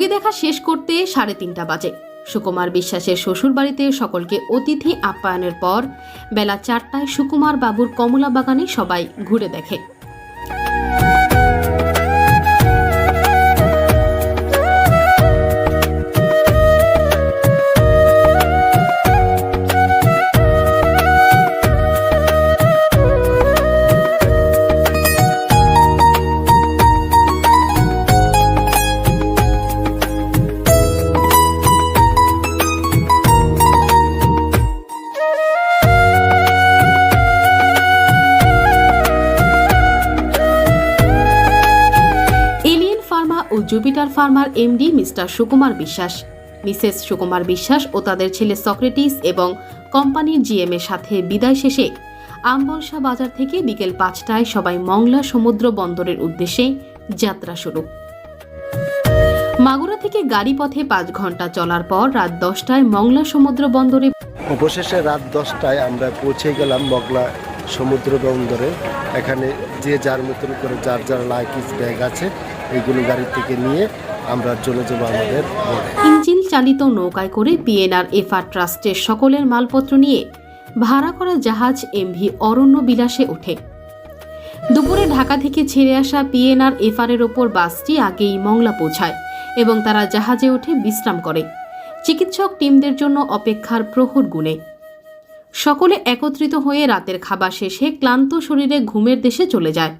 রোগী দেখা শেষ করতে সাড়ে তিনটা বাজে। সুকুমার বিশ্বাসের শ্বশুর বাড়িতে সকলকে অতিথি আপ্যায়নের পর বেলা চারটায় সুকুমার বাবুর কমলা বাগানে সবাই ঘুরে দেখে। Jupiter farmer MD mister Sukumar Biswas. Mrs Sukumar বিশ্বাস ও তাদের ছেলে সক্রেটিস এবং কোম্পানির জিএম এর সাথে বিদায় শেষে আমবলসা বাজার থেকে বিকেল পাঁচটায় সবাই মংলা সমুদ্র বন্দরের উদ্দেশ্যে যাত্রা শুরু। মাগুরা থেকে গাড়ি পথে পাঁচ ঘণ্টা চলার পর রাত দশটায় মংলা সমুদ্র বন্দরে অবশেষে রাত দশটায় আমরা পৌঁছে গেলাম মগলা সমুদ্র বন্দরে এখানে যে যার মতন করে যার যার লাইকিস ব্যাগ আছে, এইগুলো গাড়ি থেকে নিয়ে আমরা চলে যাব আমাদের ইঞ্জিন চালিত নৌকায় করে পিএনআর এফআর ট্রাস্টের সকলের মালপত্র নিয়ে ভাড়া করা জাহাজ এমভি অরণ্য বিলাসে ওঠে। দুপুরে ঢাকা থেকে ছেড়ে আসা পিএনআর এফআর এর ওপর বাসটি আগেই মংলা পৌঁছায় এবং তারা জাহাজে উঠে বিশ্রাম করে। চিকিৎসক টিমদের জন্য অপেক্ষার প্রহর গুণে। সকলে একত্রিত হয়ে রাতের খাবার শেষে ক্লান্ত শরীরে ঘুমের দেশে চলে যায়।